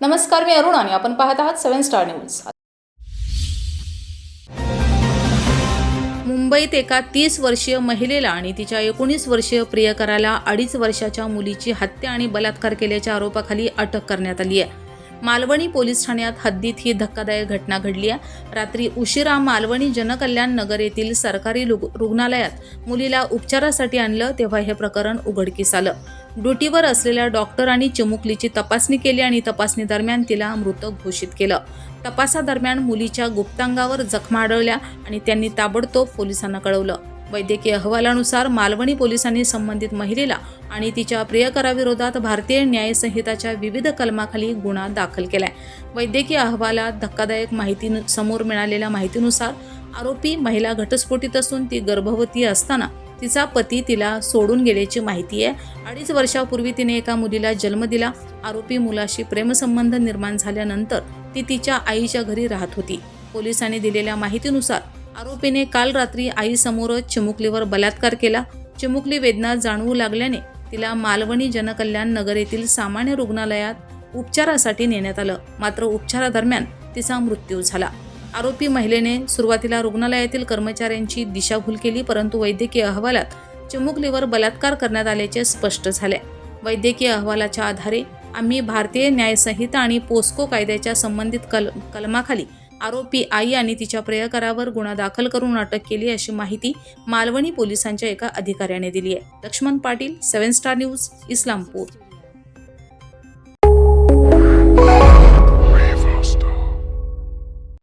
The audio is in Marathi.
नमस्कार मी अरुण आणि आपण पाहत आहात सेव्हन स्टार न्यूज. मुंबईत एका तीस वर्षीय महिलेला आणि तिच्या एकोणीस वर्षीय प्रियकराला अडीच वर्षाच्या मुलीची हत्या आणि बलात्कार केल्याच्या आरोपाखाली अटक करण्यात आली आहे. मालवणी पोलीस ठाण्यात हद्दीत ही धक्कादायक घटना घडली आहे. रात्री उशिरा मालवणी जनकल्याण नगर येथील सरकारी रुग्णालयात मुलीला उपचारासाठी आणलं तेव्हा हे प्रकरण उघडकीस आलं. ड्युटीवर असलेल्या डॉक्टरांनी चिमुकलीची तपासणी केली आणि तपासणी दरम्यान तिला मृत घोषित केलं. तपासादरम्यान मुलीच्या गुप्तांगावर जखमा आढळल्या आणि त्यांनी ताबडतोब पोलिसांना कळवलं. वैद्यकीय अहवालानुसार मालवणी पोलिसांनी संबंधित महिलेला आणि तिच्या प्रियकराविरोधात भारतीय न्याय संहिताच्या विविध कलमाखाली गुन्हा दाखल केलाय. वैद्यकीय अहवालात धक्कादायक माहिती समोर मिळालेल्या माहितीनुसार आरोपी महिला घटस्फोटीत असून ती गर्भवती असताना तिचा पती तिला सोडून गेल्याची माहिती आहे. अडीच वर्षापूर्वी तिने एका मुलीला जन्म दिला. आरोपी मुलाशी प्रेमसंबंध निर्माण झाल्यानंतर ती तिच्या आईच्या घरी राहत होती. पोलिसांनी दिलेल्या माहितीनुसार आरोपीने काल रात्री आईसमोरच चिमुकलीवर बलात्कार केला. चिमुकली वेदना जाणवू लागल्याने तिला मालवणी जनकल्याण नगर येथील सामान्य रुग्णालयात उपचारासाठी नेण्यात आलं. मात्र उपचारादरम्यान तिचा मृत्यू झाला. आरोपी महिलेने सुरुवातीला रुग्णालयातील कर्मचाऱ्यांची दिशाभूल केली परंतु वैद्यकीय अहवालात चिमुकलीवर बलात्कार करण्यात आल्याचे स्पष्ट झाले. वैद्यकीय अहवालाच्या आधारे आम्ही भारतीय न्यायसंहिता आणि पोस्को कायद्याच्या संबंधित कल कलमाखाली आरोपी आई आणि तिच्या प्रयकरावर गुन्हा दाखल करून अटक केली अशी माहिती मालवणी पोलिसांच्या एका अधिकाऱ्याने दिली आहे. Laxman Patil seven star news Islampur.